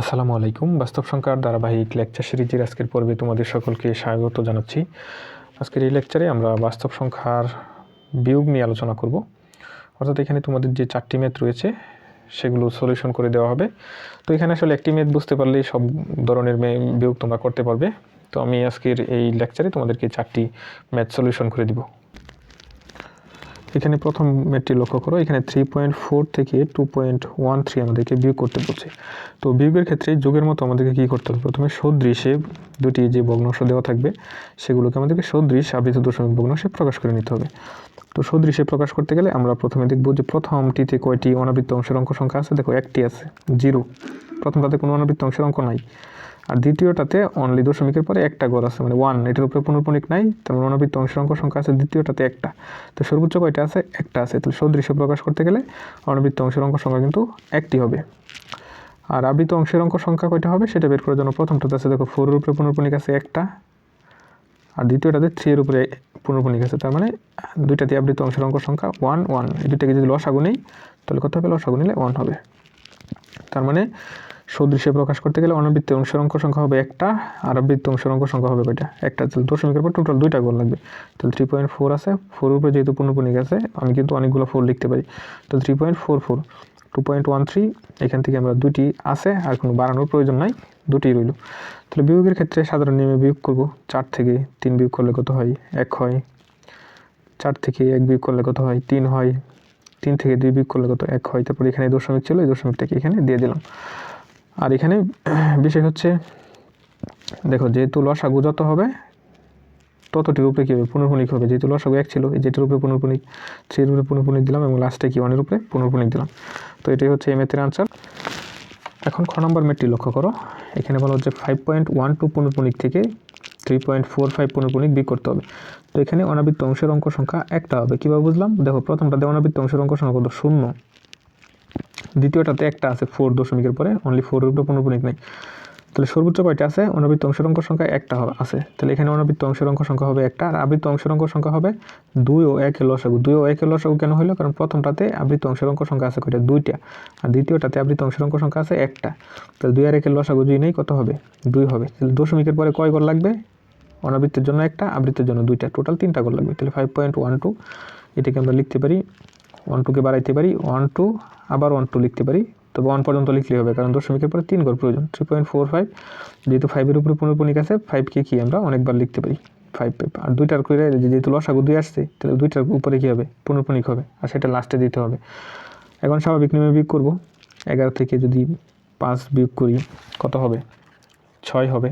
আসসালামু আলাইকুম। বাস্তব সংখ্যার ধারাবাহিক লেকচার সিরিজের আজকের পর্বে তোমাদের সকলকে স্বাগত জানাচ্ছি। আজকের এই লেকচারে আমরা বাস্তব সংখ্যার বিয়োগ নিয়ে আলোচনা করব। অর্থাৎ এখানে তোমাদের যে চারটি মেথ রয়েছে, সেগুলো সলিউশন করে দেওয়া হবে। তো এখানে আসলে একটি মেথ বুঝতে পারলেই সব ধরনের বিয়োগ তোমরা করতে পারবে। তো আমি আজকের এই লেকচারে তোমাদেরকে চারটি ম্যাথ সলিউশন করে দিব। এখানে প্রথম মেটটি লক্ষ্য করো। এখানে থ্রি পয়েন্ট ফোর থেকে টু পয়েন্ট ওয়ান থ্রি আমাদেরকে বিয়োগ করতে বলছে। তো বিয়োগের ক্ষেত্রে যোগের মতো আমাদেরকে কী করতে হবে? প্রথমে সদৃশে দুটি যে ভগ্নাংশ দেওয়া থাকবে, সেগুলোকে আমাদেরকে সদৃশ আবৃত দশমিক ভগ্নাংশে প্রকাশ করে নিতে হবে। তো সদৃশে প্রকাশ করতে গেলে আমরা প্রথমে দেখব যে প্রথমটিতে কয়টি অনাবৃত্ত অংশের অঙ্ক সংখ্যা আছে? দেখো একটি আছে জিরো প্রথমটাতে কোনো অনাবৃত্ত অংশের অঙ্ক নাই। আর দ্বিতীয়টাতে অনলি দশমিকের পরে একটা গড় আছে মানে ওয়ান এটার উপরে পুনর্পণিক নাই, তার মানে অনাবৃত্ত অংশের অঙ্ক সংখ্যা আছে, দ্বিতীয়টাতে একটা। তো সর্বোচ্চ কয়টা আছে? একটা আছে। তাহলে সদৃশ্য প্রকাশ করতে গেলে অনাবৃত্ত অংশের অঙ্ক সংখ্যা কিন্তু একটি হবে। আর আবৃত অংশের অঙ্ক সংখ্যা কয়টা হবে? সেটা বের করার জন্য প্রথমটাতে আছে, দেখো ফোরের উপরে পুনর্পণিক আছে একটা, আর দ্বিতীয়টাতে থ্রি এর উপরে পুনর্পণিক আছে, তার মানে দুইটাতে আবৃত অংশের অঙ্ক সংখ্যা ওয়ান ওয়ান এই দুইটাকে যদি লসাগু নেই, তাহলে কত হবে? লসাগু নিলে ওয়ান হবে। তার মানে সদৃশ্যে প্রকাশ করতে গেলে অনাবৃত্ত অংশের অঙ্ক সংখ্যা হবে একটা, আর আবৃত্ত অংশের অঙ্ক সংখ্যা হবে কয়টা? একটা। তাহলে দশমিকের পর টোটাল দুইটা গোল লাগবে। তাহলে থ্রি পয়েন্ট ফোর আছে ফোর উপরে যেহেতু পূর্ণপণিক আছে, আমি কিন্তু অনেকগুলো ফোর লিখতে পারি। তো three point four four two point one three এখান থেকে আমরা দুটি আছে, আর কোনো বাড়ানোর প্রয়োজন নাই দুটি রইল। তাহলে বিয়োগের ক্ষেত্রে সাধারণ নিয়মে বিয়োগ করব, চার থেকে তিন বিয়োগ করলে কত হয়? এক হয়। চার থেকে এক বিয়োগ করলে কত হয়? তিন হয়। তিন থেকে দুই বিয়োগ করলে কত? এক হয়। তারপর এখানে দশমিক ছিল, এই দশমিকটাকে এখানে দিয়ে দিলাম। আর এখানে বিষয় হচ্ছে, দেখো যেহেতু লসাগু যত হবে, ততটির উপরে কী হবে? পুনর্পণিক হবে। যেহেতু লসাগু এক ছিল, এই যেটির উপরে পুনর্পণিক থ্রির উপরে পুনর্পণিক দিলাম এবং লাস্টে কি ওয়ানের উপরে পুনর্পণিক দিলাম। তো এটাই হচ্ছে এই মেথের আনসার এখন খ নম্বর মেটটি লক্ষ্য করো। এখানে বলা হচ্ছে ফাইভ পয়েন্ট ওয়ান টু পুনর্পণিক থেকে থ্রি পয়েন্ট ফোর ফাইভ পুনর্পণিক বিয়োগ করতে হবে। তো এখানে অনাবৃত্ত অংশের অঙ্ক সংখ্যা একটা হবে। কীভাবে বুঝলাম? দেখো প্রথমটাতে অনাবৃত্ত অংশের অঙ্ক সংখ্যা কত? শূন্য। দ্বিতীয়টাতে একটা আছে ফোর দশমিকের পরে অনলি ফোরের উপরে পুনর্পণিক নেই। তাহলে সর্বোচ্চ কয়টা আছে? অনাবৃত্ত অংশের অঙ্ক সংখ্যা একটা আছে। তাহলে এখানে অনাবৃত্ত অংশের অঙ্ক সংখ্যা হবে একটা, আর আবৃত্ত অংশের অঙ্ক সংখ্যা হবে দুই ও একের লসাগু। দুই ও একের লসাগু কেন হলো কারণ প্রথমটাতে আবৃত্ত অংশের অঙ্ক সংখ্যা আছে কয়টা? দুইটা। আর দ্বিতীয়টাতে আবৃত্ত অংশের অঙ্ক সংখ্যা আছে একটা। তাহলে দুই আর একের লসাগু দুই নেই, কত হবে? দুই হবে। তাহলে দশমিকের পরে কয় গড় লাগবে? অনাবৃত্তের জন্য একটা, আবৃত্তের জন্য দুইটা। টোটাল তিনটা গড় লাগবে। তাহলে ফাইভ পয়েন্ট ওয়ান টু এটাকে আমরা লিখতে পারি ওয়ান টুকে বাড়াইতে পারি ওয়ান টু আবার ওয়ান টু লিখতে পারি। তবে ওয়ান পর্যন্ত লিখলেই হবে, কারণ দশমিকের পরে তিন গড় প্রয়োজন থ্রি পয়েন্ট ফোর ফাইভ যেহেতু ফাইভের উপরে পুনর্পণিক আছে ফাইভকে কি আমরা অনেকবার লিখতে পারি ফাইভ ফাইভ আর দুইটার করে যেহেতু লসাগু দুই আসছে, তাহলে দুইটার উপরে কী হবে? পুনর্পণিক হবে, আর সেটা লাস্টে দিতে হবে। এখন স্বাভাবিক নিয়মে বিয়োগ করব, এগারো থেকে যদি পাঁচ বিয়োগ করি, কত হবে? ছয় হবে।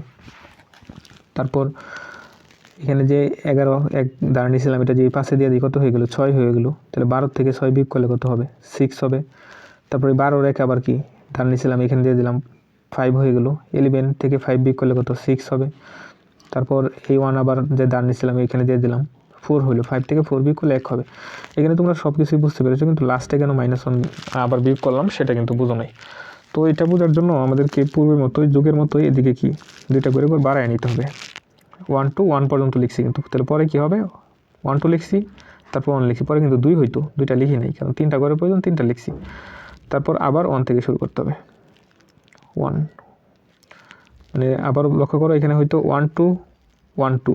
তারপর এখানে যে এগারো, এক দাঁড় নিয়েছিলাম, এটা যে পাশে দিয়ে দিই, কত হয়ে গেলো? ছয় হয়ে গেলো। তাহলে বারো থেকে ছয় বিয়োগ করলে কত হবে? সিক্স হবে। তারপরে বারো রেখে আবার কি? দাঁড় নিয়েছিলাম, এখানে দিয়ে দিলাম ফাইভ হয়ে গেলো। ইলেভেন থেকে ফাইভ বিয়োগ করলে কত? সিক্স হবে। তারপর এই ওয়ান আবার যে দাঁড় নিয়েছিলাম, এখানে দিয়ে দিলাম ফোর হলো। ফাইভ থেকে ফোর বিয়োগ করলে এক হবে। এখানে তোমরা সব কিছুই বুঝতে পেরেছ, কিন্তু লাস্টে কেন মাইনাস ওয়ান আবার বিয়োগ করলাম, সেটা কিন্তু বুঝো নাই। তো এটা বোঝার জন্য আমাদেরকে পূর্বের মতোই, যুগের মতোই এদিকে কি? দুইটা করে বাড়ায় নিতে হবে। ওয়ান টু ওয়ান পর্যন্ত লিখছি কিন্তু তাহলে পরে কী হবে? ওয়ান টু লিখছি, তারপর ওয়ান লিখছি, পরে কিন্তু দুই হইতো, দুইটা লিখি নাই, কারণ তিনটা করে প্রয়োজন, তিনটা লিখছি। তারপর আবার ওয়ান থেকে শুরু করতে হবে। ওয়ান মানে আবার লক্ষ্য করো, এখানে হয়তো ওয়ান টু ওয়ান টু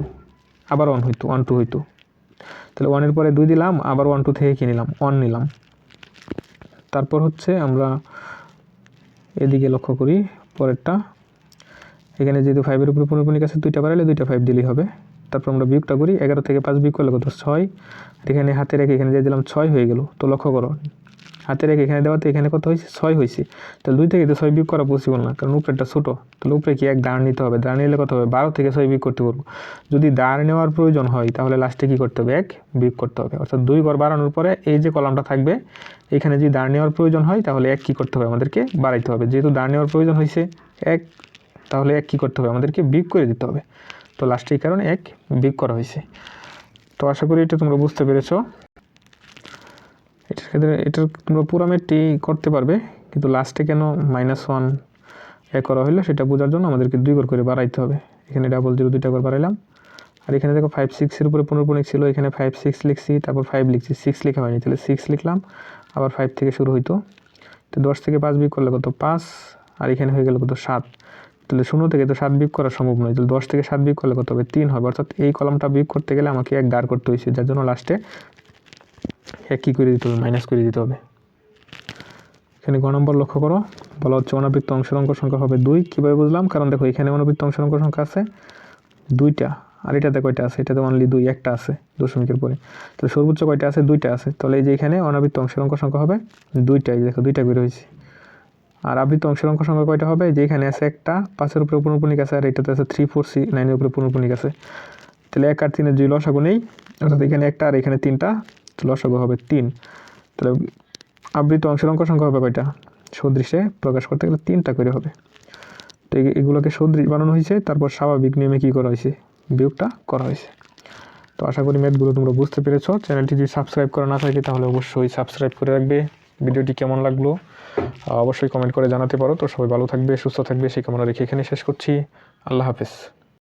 আবার ওয়ান হইতো ওয়ান টু হইতো। তাহলে ওয়ানের পরে দুই দিলাম, আবার ওয়ান টু থেকে কী নিলাম? ওয়ান নিলাম। তারপর হচ্ছে আমরা এদিকে লক্ষ্য করি, পরেরটা। এখানে যেহেতু ফাইভের উপরে পুনর্পণিক আছে, দুইটা বাড়ালে দুইটা ফাইভ দিলেই হবে। তারপর আমরা বিয়োগটা করি, এগারো থেকে পাঁচ বিয়োগ করলে কত? ছয়। এখানে হাতে রেখে এখানে দিয়ে দিলাম ছয় হয়ে গেল। তো লক্ষ্য করো, হাতে রেখে এখানে দেওয়াতে এখানে কত হয়েছে? ছয় হয়েছে। তাহলে দুই থেকে তো ছয় বিয়োগ করা পসিবল না, কারণ উপরেটা ছোটো। তাহলে উপরে কি? এক দাঁড় নিতে হবে। দাঁড় নিলে কত হবে? বারো থেকে ছয় বিয়োগ করতে পারব যদি দাঁড় নেওয়ার প্রয়োজন হয়, তাহলে লাস্টে কী করতে হবে? এক বিয়োগ করতে হবে। অর্থাৎ দুই ঘর বাড়ানোর পরে এই যে কলামটা থাকবে, এখানে যদি দাঁড় নেওয়ার প্রয়োজন হয়, তাহলে এক কী করতে হবে? আমাদেরকে বাড়াইতে হবে। যেহেতু দাঁড় নেওয়ার প্রয়োজন হয়েছে, এক তাহলে এক কী করতে হবে? আমাদেরকে বিয়োগ করে দিতে হবে। তো লাস্টে এই কারণে এক বিয়োগ করা হয়েছে। তো আশা করি এটা তোমরা বুঝতে পেরেছ। এটার ক্ষেত্রে এটার তোমরা পুরো মেটটি করতে পারবে, কিন্তু লাস্টে কেন মাইনাস ওয়ান এ করা হলো সেটা বোঝার জন্য আমাদেরকে দুই ঘর করে বাড়াইতে হবে। এখানে ডাবল জিরো দুইটা করে বাড়াইলাম। আর এখানে দেখো ফাইভ সিক্সের উপরে পুনর্পণিক ছিল, এখানে ফাইভ সিক্স লিখছি, তারপর ফাইভ লিখছি সিক্স লেখা হয়নি, তাহলে সিক্স লিখলাম, আবার ফাইভ থেকে শুরু হইতো। তো দশ থেকে পাঁচ বিয়োগ করলে কত? পাঁচ, আর এখানে হয়ে গেল কত? সাত। তাহলে শূন্য থেকে তো সাত বিয়োগ করা সম্ভব নয়, তাহলে দশ থেকে সাত বিয়োগ করলে কত হবে? তিন হবে। অর্থাৎ এই কলমটা বিয়োগ করতে গেলে আমাকে এক দাঁড় করতে হয়েছে, যার জন্য লাস্টে এক কী করে দিতে হবে? মাইনাস করে দিতে হবে। এখানে গ নম্বর লক্ষ্য করো। বলা হচ্ছে অনাবৃত্ত অংশের অঙ্ক সংখ্যা হবে দুই। কীভাবে বুঝলাম? কারণ দেখো, এখানে অনাবৃত্ত অংশের অঙ্ক সংখ্যা আছে দুইটা, আর এটাতে কয়টা আছে? এটাতে অনলি দুই, একটা আছে দশমিকের পরে। তাহলে সর্বোচ্চ কয়টা আছে? দুইটা আছে। তাহলে এই যে এখানে অনাবৃত্ত অংশের অঙ্ক সংখ্যা হবে দুইটা এই দেখো, দুইটা বের হয়েছে। আর আবৃত্ত অংশের অঙ্ক সংখ্যা কয়টা হবে? যে এখানে আছে একটা, পাঁচের উপরে পুনর্পণিক আছে, আর এটাতে আছে থ্রি, ফোর, সি, নাইনের উপরে পুনর্পণিক আছে। তাহলে এক আর তিনের যদি লসাগু নেই, অর্থাৎ এখানে একটা আর এখানে তিনটা লসাগু হবে তিন। তাহলে আবৃত অংশের অঙ্ক সংখ্যা হবে কয়টা? সদৃশে প্রকাশ করতে গেলে তিনটা করে হবে। তো এগুলোকে সদৃশ বানানো হয়েছে, তারপর স্বাভাবিক নিয়মে কী করা হয়েছে? বিয়োগটা করা হয়েছে। তো আশা করি ম্যাথগুলো তোমরা বুঝতে পেরেছ। চ্যানেলটি যদি সাবস্ক্রাইব করা না থাকে, তাহলে অবশ্যই সাবস্ক্রাইব করে রাখবে। ভিডিওটি কেমন লাগল অবশ্যই কমেন্ট করে জানাতে পারো। তো সবাই ভালো থাকবে, সুস্থ থাকবে, সেই কামনা রেখে এখানে শেষ করছি। আল্লাহ হাফেজ।